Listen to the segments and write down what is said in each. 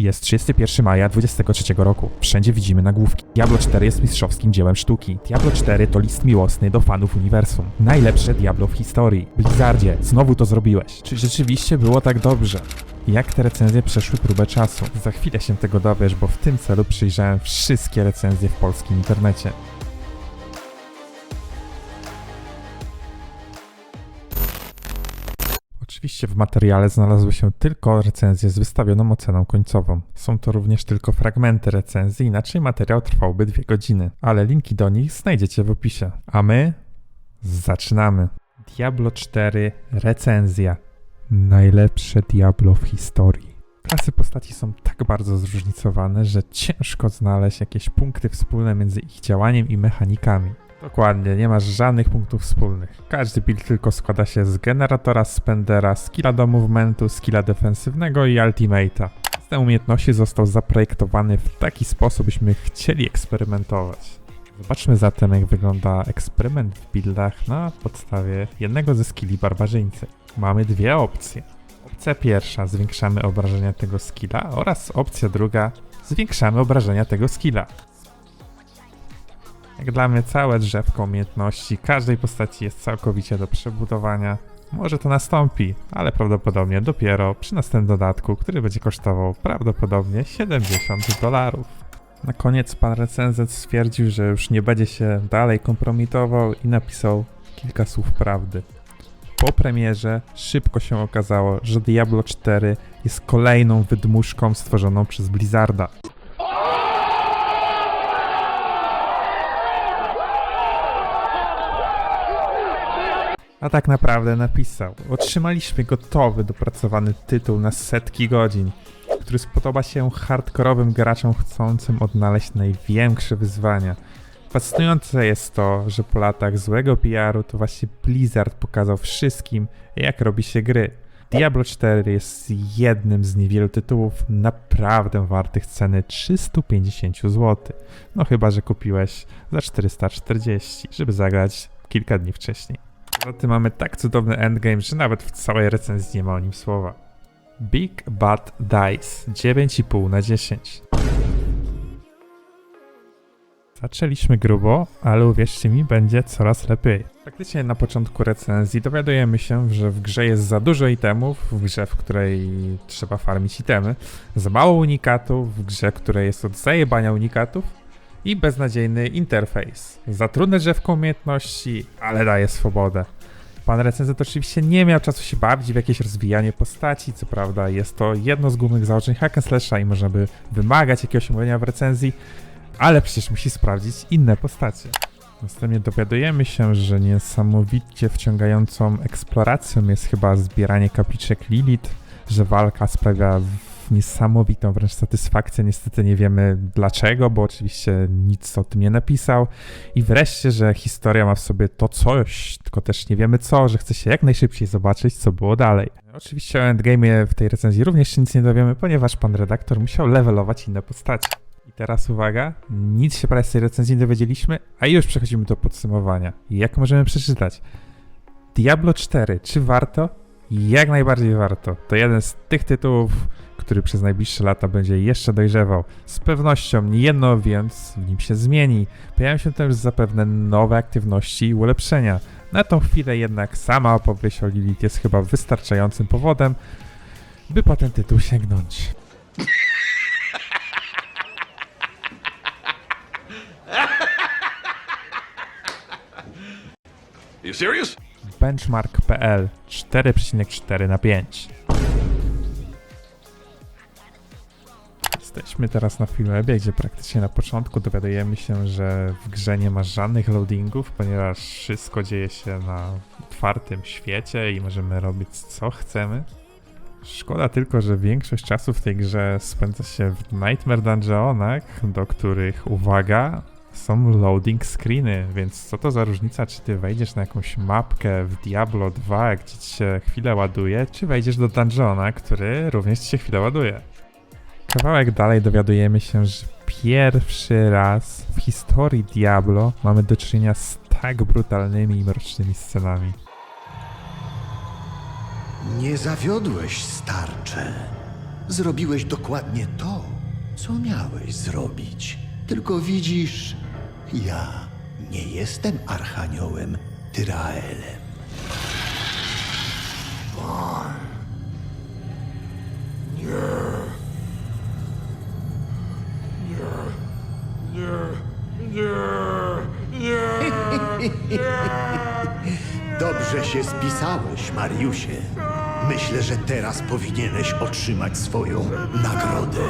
Jest 31 maja 23 roku. Wszędzie widzimy nagłówki. Diablo 4 jest mistrzowskim dziełem sztuki. Diablo 4 to list miłosny do fanów uniwersum. Najlepsze Diablo w historii. Blizzardzie, znowu to zrobiłeś. Czy rzeczywiście było tak dobrze? Jak te recenzje przeszły próbę czasu? Za chwilę się tego dowiesz, bo w tym celu przyjrzałem wszystkie recenzje w polskim internecie. Oczywiście w materiale znalazły się tylko recenzje z wystawioną oceną końcową. Są to również tylko fragmenty recenzji, inaczej materiał trwałby dwie godziny, ale linki do nich znajdziecie w opisie. A my zaczynamy. Diablo 4 recenzja. Najlepsze Diablo w historii. Klasy postaci są tak bardzo zróżnicowane, że ciężko znaleźć jakieś punkty wspólne między ich działaniem i mechanikami. Dokładnie, nie masz żadnych punktów wspólnych. Każdy build tylko składa się z generatora spendera, skilla do movementu, skilla defensywnego i ultimate'a. System umiejętności został zaprojektowany w taki sposób, byśmy chcieli eksperymentować. Zobaczmy zatem, jak wygląda eksperyment w buildach na podstawie jednego ze skilli barbarzyńcy. Mamy dwie opcje. Opcja pierwsza, zwiększamy obrażenia tego skilla oraz opcja druga, zwiększamy obrażenia tego skilla. Jak dla mnie całe drzewko umiejętności każdej postaci jest całkowicie do przebudowania. Może to nastąpi, ale prawdopodobnie dopiero przy następnym dodatku, który będzie kosztował prawdopodobnie 70 dolarów. Na koniec pan recenzent stwierdził, że już nie będzie się dalej kompromitował i napisał kilka słów prawdy. Po premierze szybko się okazało, że Diablo 4 jest kolejną wydmuszką stworzoną przez Blizzarda. A tak naprawdę napisał. Otrzymaliśmy gotowy, dopracowany tytuł na setki godzin, który spodoba się hardkorowym graczom chcącym odnaleźć największe wyzwania. Fascynujące jest to, że po latach złego PR-u to właśnie Blizzard pokazał wszystkim, jak robi się gry. Diablo 4 jest jednym z niewielu tytułów naprawdę wartych ceny 350 zł. No chyba, że kupiłeś za 440, żeby zagrać kilka dni wcześniej. Tym mamy tak cudowny endgame, że nawet w całej recenzji nie ma o nim słowa. Big Bad Dice 9,5 na 10. Zaczęliśmy grubo, ale uwierzcie mi, będzie coraz lepiej. Praktycznie na początku recenzji dowiadujemy się, że w grze jest za dużo itemów, w grze, w której trzeba farmić itemy, za mało unikatów, w grze, w której jest od zajebania unikatów i beznadziejny interfejs. Za trudne drzewko umiejętności, ale daje swobodę. Pan recenzent oczywiście nie miał czasu się bawić w jakieś rozwijanie postaci, co prawda jest to jedno z głównych założeń hack and slasha i można by wymagać jakiegoś omówienia w recenzji, ale przecież musi sprawdzić inne postacie. Następnie dowiadujemy się, że niesamowicie wciągającą eksploracją jest chyba zbieranie kapliczek Lilith, że walka sprawia niesamowitą wręcz satysfakcję. Niestety nie wiemy dlaczego, bo oczywiście nic o tym nie napisał. I wreszcie, że historia ma w sobie to coś, tylko też nie wiemy co, że chce się jak najszybciej zobaczyć, co było dalej. Oczywiście o endgame'ie w tej recenzji również się nic nie dowiemy, ponieważ pan redaktor musiał levelować inne postacie. I teraz uwaga, nic się prawie z tej recenzji nie dowiedzieliśmy, a już przechodzimy do podsumowania. Jak możemy przeczytać? Diablo 4, czy warto? Jak najbardziej warto. To jeden z tych tytułów, który przez najbliższe lata będzie jeszcze dojrzewał. Z pewnością nie jedno więc w nim się zmieni. Pojawią się też zapewne nowe aktywności i ulepszenia. Na tą chwilę jednak sama opowieść o Lilith jest chyba wystarczającym powodem, by po ten tytuł sięgnąć. You serious? Benchmark.pl 4,4 na 5. Jesteśmy teraz na Filmwebie, gdzie praktycznie na początku dowiadujemy się, że w grze nie ma żadnych loadingów, ponieważ wszystko dzieje się na otwartym świecie i możemy robić co chcemy. Szkoda tylko, że większość czasu w tej grze spędza się w Nightmare Dungeonach, do których, uwaga, są loading screeny, więc co to za różnica, czy ty wejdziesz na jakąś mapkę w Diablo 2, gdzie ci się chwilę ładuje, czy wejdziesz do dungeona, który również ci się chwilę ładuje. Kawałek dalej dowiadujemy się, że pierwszy raz w historii Diablo mamy do czynienia z tak brutalnymi i mrocznymi scenami. Nie zawiodłeś, starcze. zrobiłeś dokładnie to, co miałeś zrobić. Tylko widzisz, ja nie jestem archaniołem Tyraelem. Dobrze się spisałeś, Mariusie. Myślę, że teraz powinieneś otrzymać swoją nagrodę.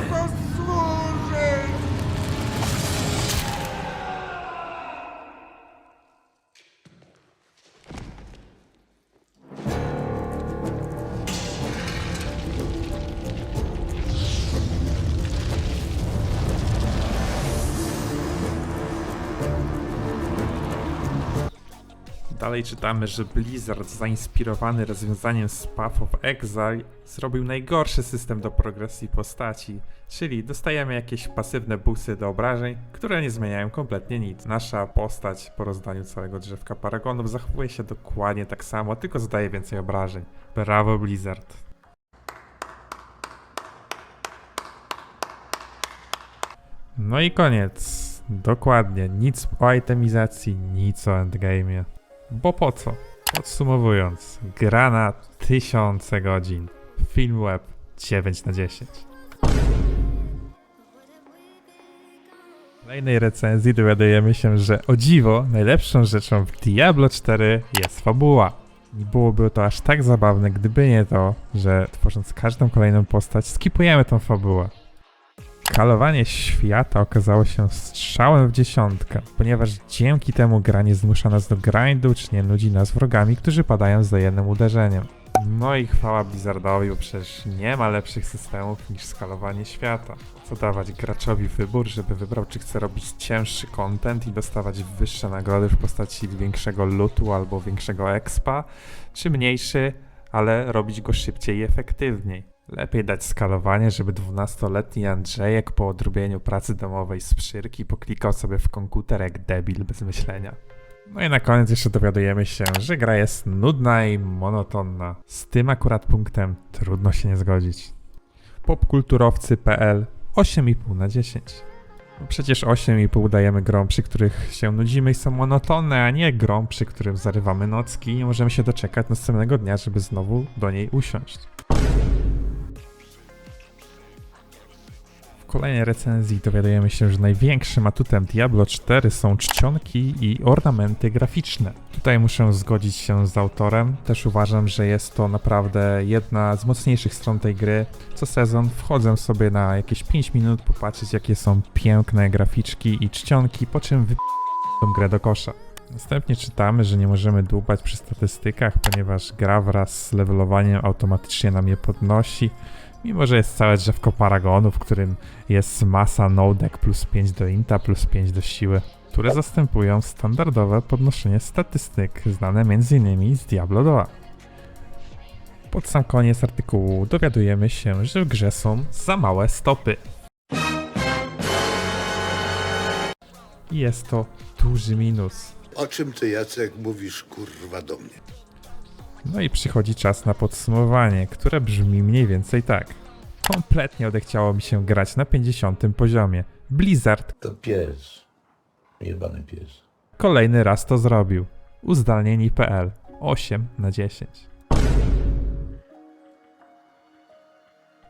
Dalej czytamy, że Blizzard zainspirowany rozwiązaniem z Path of Exile zrobił najgorszy system do progresji postaci, czyli dostajemy jakieś pasywne busy do obrażeń, które nie zmieniają kompletnie nic. Nasza postać po rozdaniu całego drzewka paragonów zachowuje się dokładnie tak samo, tylko zadaje więcej obrażeń. Brawo Blizzard. No i koniec. Dokładnie, nic o itemizacji, nic o endgame'ie. Bo po co? Podsumowując, gra na tysiące godzin. Film web 9 na 10. W kolejnej recenzji dowiadujemy się, że o dziwo najlepszą rzeczą w Diablo 4 jest fabuła. Nie byłoby to aż tak zabawne, gdyby nie to, że tworząc każdą kolejną postać skipujemy tą fabułę. Kalowanie świata okazało się strzałem w dziesiątkę, ponieważ dzięki temu gra nie zmusza nas do grindu, czy nie nudzi nas wrogami, którzy padają za jednym uderzeniem. No i chwała Blizzardowi, bo przecież nie ma lepszych systemów niż skalowanie świata. Co dawać graczowi wybór, żeby wybrał, czy chce robić cięższy content i dostawać wyższe nagrody w postaci większego lootu albo większego expa, czy mniejszy, ale robić go szybciej i efektywniej. Lepiej dać skalowanie, żeby 12-letni Andrzejek po odrobieniu pracy domowej z przyrki poklikał sobie w komputer jak debil bez myślenia. No i na koniec jeszcze dowiadujemy się, że gra jest nudna i monotonna. Z tym akurat punktem trudno się nie zgodzić. Popkulturowcy.pl 8,5 na 10. No przecież 8,5 dajemy grom, przy których się nudzimy i są monotonne, a nie grom, przy którym zarywamy nocki i nie możemy się doczekać następnego dnia, żeby znowu do niej usiąść. Kolejnej recenzji dowiadujemy się, że największym atutem Diablo 4 są czcionki i ornamenty graficzne. Tutaj muszę zgodzić się z autorem. Też uważam, że jest to naprawdę jedna z mocniejszych stron tej gry. Co sezon wchodzę sobie na jakieś 5 minut popatrzeć jakie są piękne graficzki i czcionki, po czym wy tą grę do kosza. Następnie czytamy, że nie możemy dłubać przy statystykach, ponieważ gra wraz z levelowaniem automatycznie nam je podnosi. Mimo, że jest całe drzewko paragonu, w którym jest masa nodek plus 5 do inta, plus 5 do siły, które zastępują standardowe podnoszenie statystyk znane m.in. z Diablo 2. Pod sam koniec artykułu dowiadujemy się, że w grze są za małe stopy. Jest to duży minus. O czym ty, Jacek, mówisz kurwa do mnie? No i przychodzi czas na podsumowanie, które brzmi mniej więcej tak. Kompletnie odechciało mi się grać na 50 poziomie. Blizzard To pies. Jebany pies. kolejny raz to zrobił. Uzdalnieni.pl 8 na 10.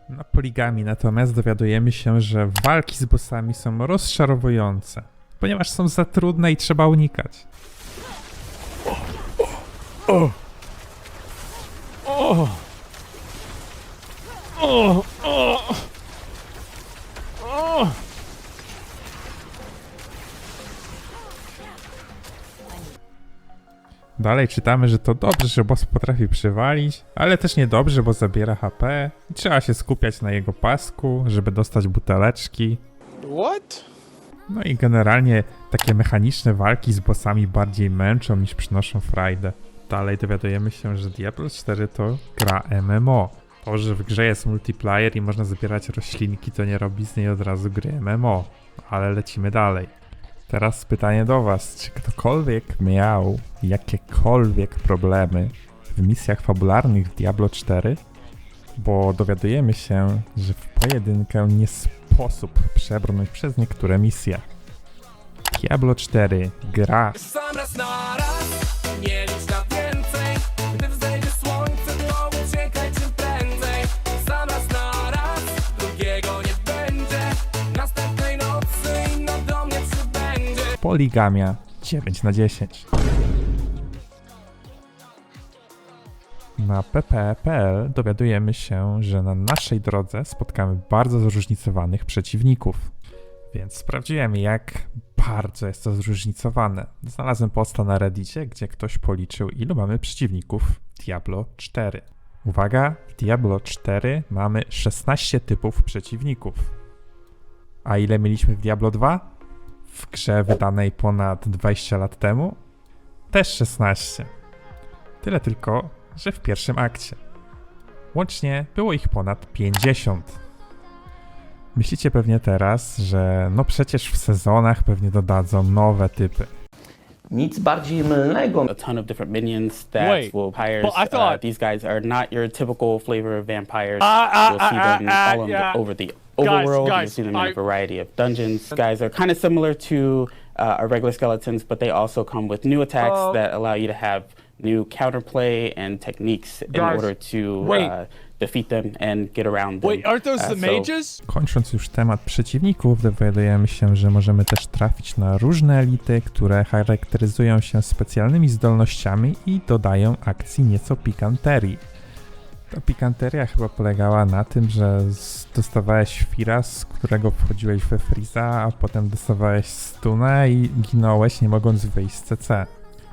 Na poligami natomiast dowiadujemy się, że walki z bossami są rozczarowujące, ponieważ są za trudne i trzeba unikać. Dalej czytamy, że to dobrze, że boss potrafi przywalić, ale też niedobrze, bo zabiera HP i trzeba się skupiać na jego pasku, żeby dostać buteleczki. What? No i generalnie takie mechaniczne walki z bossami bardziej męczą niż przynoszą frajdę. Dalej dowiadujemy się, że Diablo 4 to gra MMO. To, że w grze jest multiplayer i można zbierać roślinki, to nie robi z niej od razu gry MMO. Ale lecimy dalej. Teraz pytanie do Was, czy ktokolwiek miał jakiekolwiek problemy w misjach fabularnych w Diablo 4? bo dowiadujemy się, że w pojedynkę nie sposób przebrnąć przez niektóre misje. Diablo 4 gra Sam raz na raz, nie licz na Poligamia 9 na 10. Na ppe.pl dowiadujemy się, że na naszej drodze spotkamy bardzo zróżnicowanych przeciwników. Więc sprawdziłem, jak bardzo jest to zróżnicowane. Znalazłem posta na Reddicie, gdzie ktoś policzył, ilu mamy przeciwników Diablo 4. Uwaga, w Diablo 4 mamy 16 typów przeciwników. A ile mieliśmy w Diablo 2? W grze wydanej ponad 20 lat temu? Też 16. Tyle tylko, że w pierwszym akcie. Łącznie było ich ponad 50. Myślicie pewnie teraz, że no przecież w sezonach pewnie dodadzą nowe typy. Nic bardziej mylnego. a ton of different minions that Wait, will vampires. but I thought- uh, these guys are not your typical flavor of vampires. Ah, ah, You'll see ah, them ah, all on yeah. over the overworld. guys, You'll see them in I- a variety of dungeons. Guys are kind of similar to uh, our regular skeletons, but they also come with new attacks Uh, that allow you to have new counterplay and techniques in Guys, order to wait. uh, defeat them and get around them. Wait, aren't those Uh, the so- mages? Kończąc już temat przeciwników, dowiadujemy się, że możemy też trafić na różne elity, które charakteryzują się specjalnymi zdolnościami i dodają akcji nieco pikanterii. Ta pikanteria chyba polegała na tym, że dostawałeś Fira, z którego wchodziłeś we Freeza, a potem dostawałeś stuna i ginąłeś nie mogąc wyjść z CC.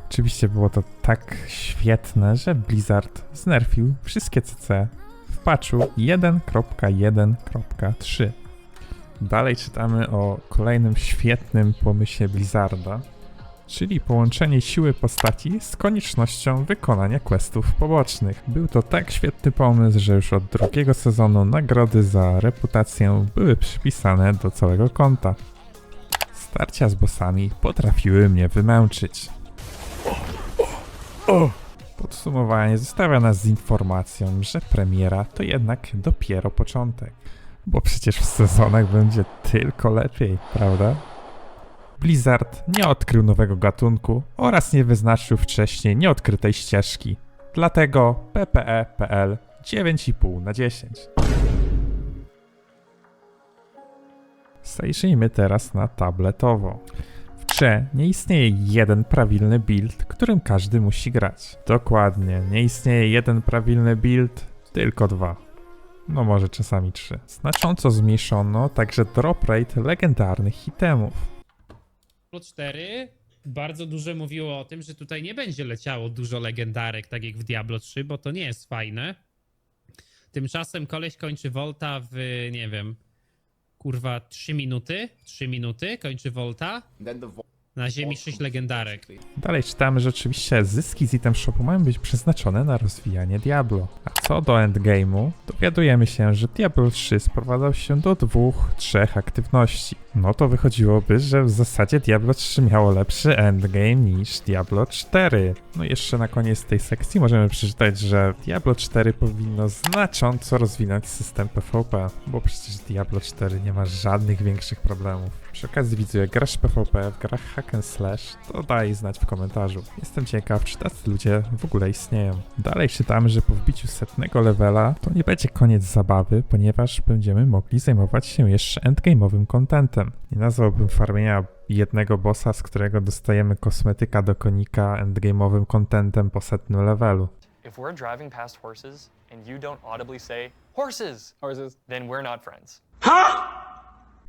Oczywiście było to tak świetne, że Blizzard znerfił wszystkie CC w patchu 1.1.3. Dalej czytamy o kolejnym świetnym pomyśle Blizzarda, czyli połączenie siły postaci z koniecznością wykonania questów pobocznych. Był to tak świetny pomysł, że już od drugiego sezonu nagrody za reputację były przypisane do całego konta. Starcia z bossami potrafiły mnie wymęczyć. Podsumowanie zostawia nas z informacją, że premiera to jednak dopiero początek. Bo przecież w sezonach będzie tylko lepiej, prawda? Blizzard nie odkrył nowego gatunku oraz nie wyznaczył wcześniej nieodkrytej ścieżki. Dlatego PPE.pl 9,5 na 10. Zajrzyjmy teraz na tabletowo. W grze nie istnieje jeden prawilny build, którym każdy musi grać. Dokładnie, nie istnieje jeden prawilny build, tylko dwa. No może czasami trzy. Znacząco zmniejszono także drop rate legendarnych itemów. Diablo 4 bardzo dużo mówiło o tym, że tutaj nie będzie leciało dużo legendarek, tak jak w Diablo 3, bo to nie jest fajne. Tymczasem koleś kończy Volta w, nie wiem, kurwa 3 minuty, 3 minuty kończy Volta. Na ziemi 6 legendarek. Dalej czytamy, że oczywiście zyski z item shopu mają być przeznaczone na rozwijanie Diablo. A co do endgame'u, dowiadujemy się, że Diablo 3 sprowadzał się do dwóch, trzech aktywności. No to wychodziłoby, że w zasadzie Diablo 3 miało lepszy endgame niż Diablo 4. No i jeszcze na koniec tej sekcji możemy przeczytać, że Diablo 4 powinno znacząco rozwinąć system PvP, bo przecież Diablo 4 nie ma żadnych większych problemów. Przy okazji widzę, jak grasz PvP w grach hack and slash, to daj znać w komentarzu. Jestem ciekaw, czy tacy ludzie w ogóle istnieją. Dalej czytamy, że po wbiciu setnego levela to nie będzie koniec zabawy, ponieważ będziemy mogli zajmować się jeszcze endgame'owym contentem. Nie nazwałbym farmienia jednego bossa, z którego dostajemy kosmetyka do konika endgame'owym contentem po setnym levelu. If we're driving past horses and you don't audibly say horses, horses, then we're not friends.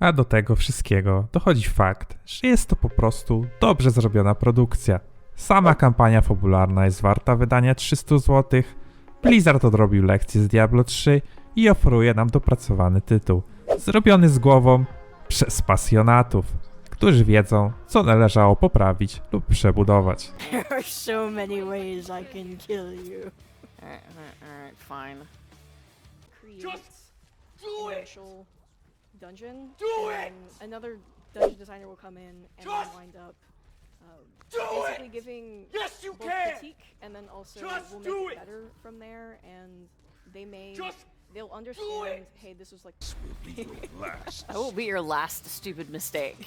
A do tego wszystkiego dochodzi fakt, że jest to po prostu dobrze zrobiona produkcja. Sama kampania fabularna jest warta wydania 300 zł. Blizzard odrobił lekcję z Diablo 3 i oferuje nam dopracowany tytuł. Zrobiony z głową przez pasjonatów, którzy wiedzą, co należało poprawić lub przebudować. Create do it! Dungeon. Do and it! Another dungeon designer will come in and Just wind up um, do basically it! giving Yes, you both can! critique and then also Just will do make it! it better from there. And they may Just They'll understand. Hey, this was like. I will be your last stupid mistake.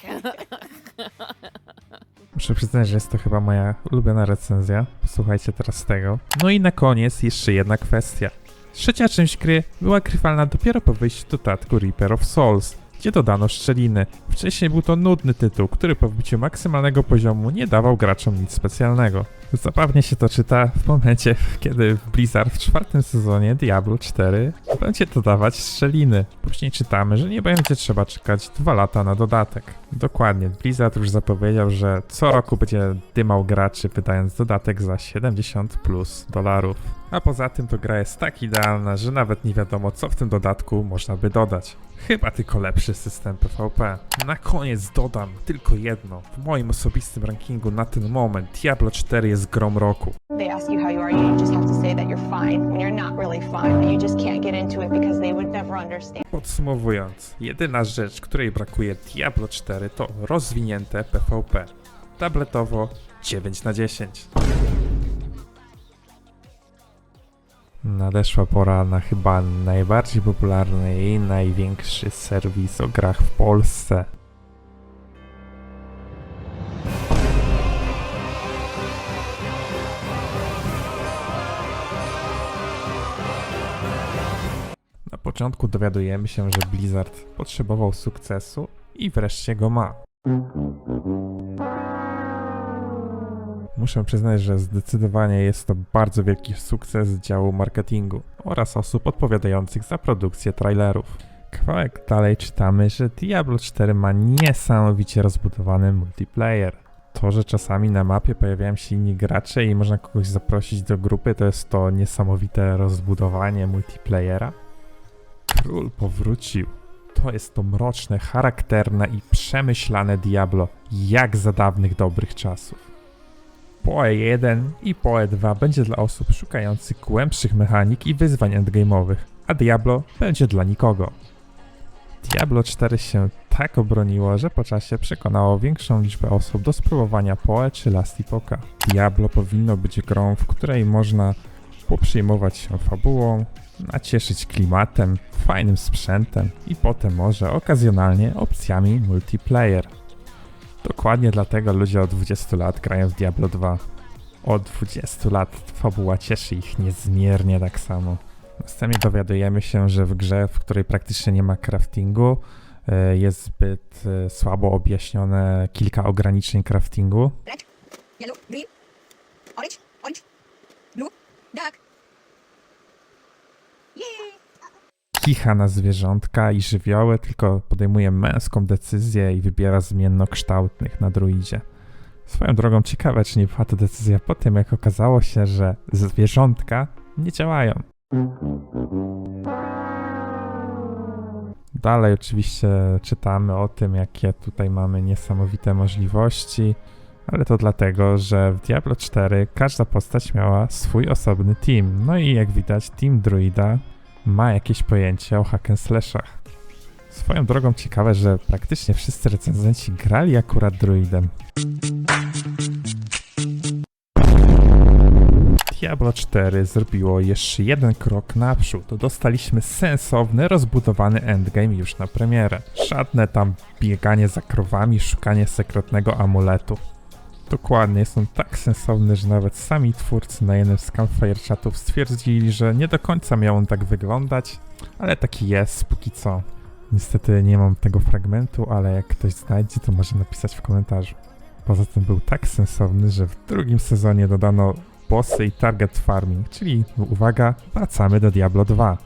Muszę przyznać, że jest to chyba moja ulubiona recenzja. Posłuchajcie teraz tego. No i na koniec jeszcze jedna kwestia. Trzecia część gry była grywalna dopiero po wyjściu dodatku Reaper of Souls, gdzie dodano szczeliny. Wcześniej był to nudny tytuł, który po wbiciu maksymalnego poziomu nie dawał graczom nic specjalnego. Zabawnie się to czyta w momencie, kiedy Blizzard w czwartym sezonie Diablo 4 będzie dodawać strzeliny. Później czytamy, że nie będzie trzeba czekać dwa lata na dodatek. Dokładnie, Blizzard już zapowiedział, że co roku będzie dymał graczy wydając dodatek za 70 plus dolarów. A poza tym to gra jest tak idealna, że nawet nie wiadomo co w tym dodatku można by dodać. Chyba tylko lepszy system PvP. Na koniec dodam tylko jedno. W moim osobistym rankingu na ten moment Diablo 4 jest grom roku. they ask you how you are, you just have to say that you're fine when you're not really fine, but you just can't get into it because they would never understand. Podsumowując, jedyna rzecz, której brakuje Diablo 4 to rozwinięte PvP. Tabletowo 9 na 10. Nadeszła pora na chyba najbardziej popularny i największy serwis o grach w Polsce. Początku dowiadujemy się, że Blizzard potrzebował sukcesu i wreszcie go ma. Muszę przyznać, że zdecydowanie jest to bardzo wielki sukces działu marketingu oraz osób odpowiadających za produkcję trailerów. Kawałek dalej czytamy, że Diablo 4 ma niesamowicie rozbudowany multiplayer. To, że czasami na mapie pojawiają się inni gracze i można kogoś zaprosić do grupy, to jest to niesamowite rozbudowanie multiplayera. Król powrócił. To jest to mroczne, charakterne i przemyślane Diablo, jak za dawnych dobrych czasów. PoE 1 i PoE 2 będzie dla osób szukających głębszych mechanik i wyzwań endgame'owych, a Diablo będzie dla nikogo. Diablo 4 się tak obroniło, że po czasie przekonało większą liczbę osób do spróbowania PoE czy Last Epocha. Diablo powinno być grą, w której można poprzejmować się fabułą, nacieszyć klimatem, fajnym sprzętem i potem może okazjonalnie opcjami multiplayer. Dokładnie dlatego ludzie od 20 lat grają w Diablo 2. Od 20 lat fabuła cieszy ich niezmiernie tak samo. Następnie dowiadujemy się, że w grze, w której praktycznie nie ma craftingu, e, jest zbyt e, słabo objaśnione kilka ograniczeń craftingu. Yellow, green, orange, orange, blue, dark. Kicha na zwierzątka i żywioły, tylko podejmuje męską decyzję i wybiera zmiennokształtnych na druidzie. Swoją drogą ciekawe, czy nie była to decyzja po tym, jak okazało się, że zwierzątka nie działają. Dalej oczywiście czytamy o tym, jakie tutaj mamy niesamowite możliwości, ale to dlatego, że w Diablo 4 każda postać miała swój osobny team. No i jak widać, team druida ma jakieś pojęcie o hack and slashach. Swoją drogą ciekawe, że praktycznie wszyscy recenzenci grali akurat druidem. Diablo 4 zrobiło jeszcze jeden krok naprzód. Dostaliśmy sensowny, rozbudowany endgame już na premierę. Żadne tam bieganie za krowami, szukanie sekretnego amuletu. Dokładnie, on tak sensowny, że nawet sami twórcy na jednym z Campfire chatów stwierdzili, że nie do końca miał on tak wyglądać, ale taki jest póki co. Niestety nie mam tego fragmentu, ale jak ktoś znajdzie, to może napisać w komentarzu. Poza tym był tak sensowny, że w drugim sezonie dodano bossy i target farming, czyli uwaga, wracamy do Diablo 2.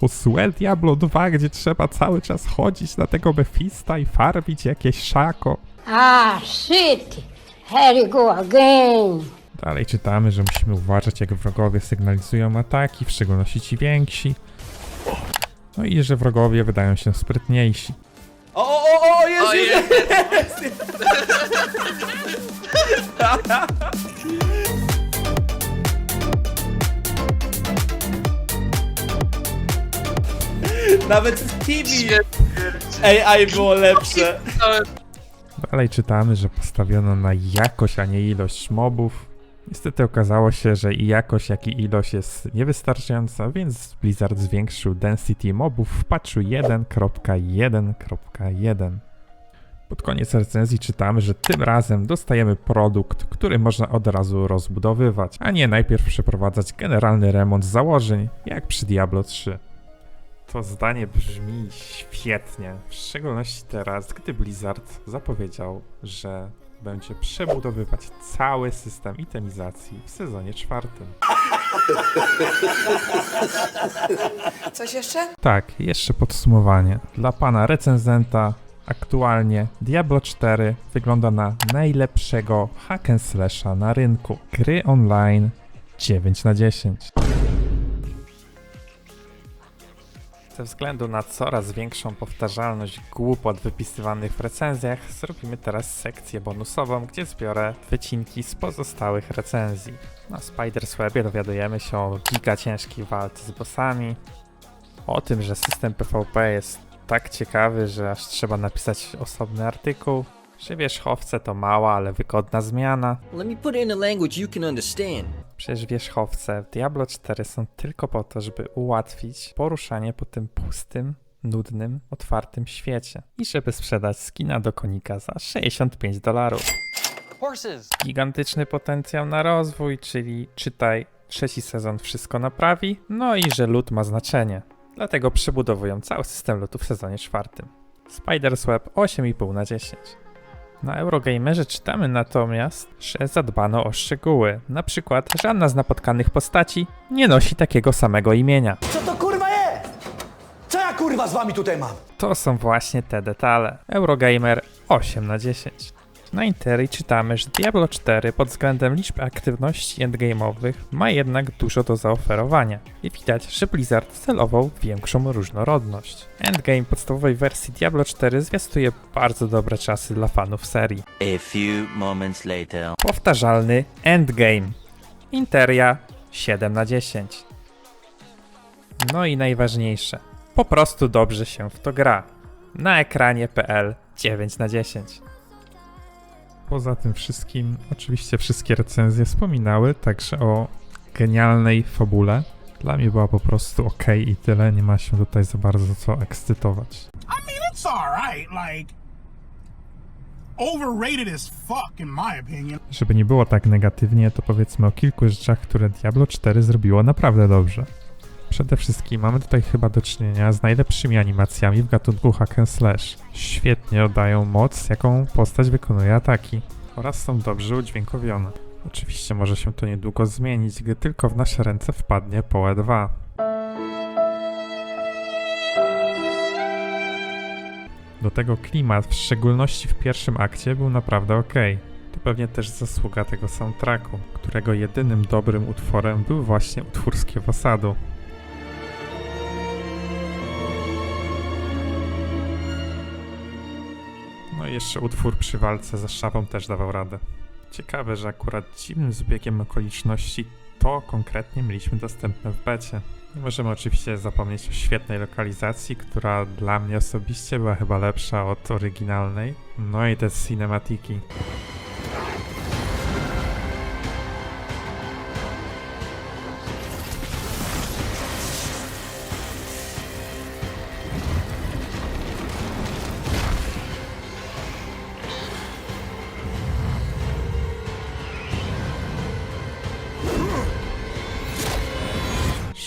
To złe Diablo 2, gdzie trzeba cały czas chodzić na tego Mefista i farmić jakieś szako. Ah, shit! Had to go again. Dalej czytamy, że musimy uważać, jak wrogowie sygnalizują ataki, w szczególności ci więksi. No i że wrogowie wydają się sprytniejsi. O, o, o, o, jest, jest, jest. Nawet z Kimi jest. AI było lepsze. Dalej czytamy, że postawiono na jakość, a nie ilość mobów. Niestety okazało się, że i jakość, jak i ilość jest niewystarczająca, więc Blizzard zwiększył density mobów w patchu 1.1.1. Pod koniec recenzji czytamy, że tym razem dostajemy produkt, który można od razu rozbudowywać, a nie najpierw przeprowadzać generalny remont założeń, jak przy Diablo 3. To zdanie brzmi świetnie, w szczególności teraz, gdy Blizzard zapowiedział, że będzie przebudowywać cały system itemizacji w sezonie czwartym. Coś jeszcze? Tak, jeszcze podsumowanie. Dla pana recenzenta aktualnie Diablo 4 wygląda na najlepszego hack na rynku. Gry online 9 na 10. Ze względu na coraz większą powtarzalność głupot wypisywanych w recenzjach, zrobimy teraz sekcję bonusową, gdzie zbiorę wycinki z pozostałych recenzji. Na Spider's Webie dowiadujemy się o giga ciężkiej walce z bossami, o tym, że system PvP jest tak ciekawy, że aż trzeba napisać osobny artykuł, że wierzchowce to mała, ale wygodna zmiana. Let me put it in a language you can understand. Przecież wierzchowce w Diablo 4 są tylko po to, żeby ułatwić poruszanie po tym pustym, nudnym, otwartym świecie i żeby sprzedać skina do konika za 65 dolarów. Gigantyczny potencjał na rozwój, czyli czytaj, trzeci sezon wszystko naprawi, no i że lód ma znaczenie. Dlatego przebudowują cały system lotu w sezonie czwartym. Spider's Web 8,5 na 10. Na Eurogamerze czytamy natomiast, że zadbano o szczegóły. Na przykład żadna z napotkanych postaci nie nosi takiego samego imienia. Co to kurwa jest? Co ja kurwa z wami tutaj mam? To są właśnie te detale. Eurogamer 8 na 10. Na Interi czytamy, że Diablo 4 pod względem liczby aktywności endgame'owych ma jednak dużo do zaoferowania i widać, że Blizzard celował większą różnorodność. Endgame podstawowej wersji Diablo 4 zwiastuje bardzo dobre czasy dla fanów serii. A few moments later. Powtarzalny Endgame. Interia 7 na 10. No i najważniejsze. Po prostu dobrze się w to gra. Na ekranie PL 9 na 10. Poza tym wszystkim, oczywiście wszystkie recenzje wspominały także o genialnej fabule. Dla mnie była po prostu ok i tyle, nie ma się tutaj za bardzo co ekscytować. It's alright, like. Overrated as fuck, in my opinion. Żeby nie było tak negatywnie, to powiedzmy o kilku rzeczach, które Diablo 4 zrobiło naprawdę dobrze. Przede wszystkim mamy tutaj chyba do czynienia z najlepszymi animacjami w gatunku hack and slash. Świetnie oddają moc, jaką postać wykonuje ataki oraz są dobrze udźwiękowione. Oczywiście może się to niedługo zmienić, gdy tylko w nasze ręce wpadnie PoE 2. Do tego klimat, w szczególności w pierwszym akcie, był naprawdę ok. To pewnie też zasługa tego soundtracku, którego jedynym dobrym utworem był właśnie utwór z Kiewosadu. Jeszcze utwór przy walce ze szapą też dawał radę. Ciekawe, że akurat dziwnym zbiegiem okoliczności to konkretnie mieliśmy dostępne w becie. Nie możemy oczywiście zapomnieć o świetnej lokalizacji, która dla mnie osobiście była chyba lepsza od oryginalnej. No i te cinematiki.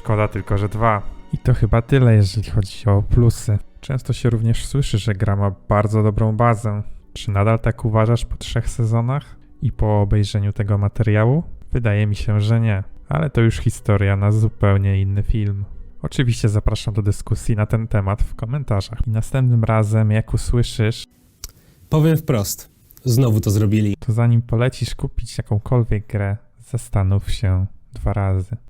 Szkoda tylko, że dwa. I to chyba tyle, jeżeli chodzi o plusy. Często się również słyszy, że gra ma bardzo dobrą bazę. Czy nadal tak uważasz po trzech sezonach i po obejrzeniu tego materiału? Wydaje mi się, że nie. Ale to już historia na zupełnie inny film. Oczywiście zapraszam do dyskusji na ten temat w komentarzach. I następnym razem, jak usłyszysz, Powiem wprost. Znowu to zrobili. to zanim polecisz kupić jakąkolwiek grę, zastanów się dwa razy.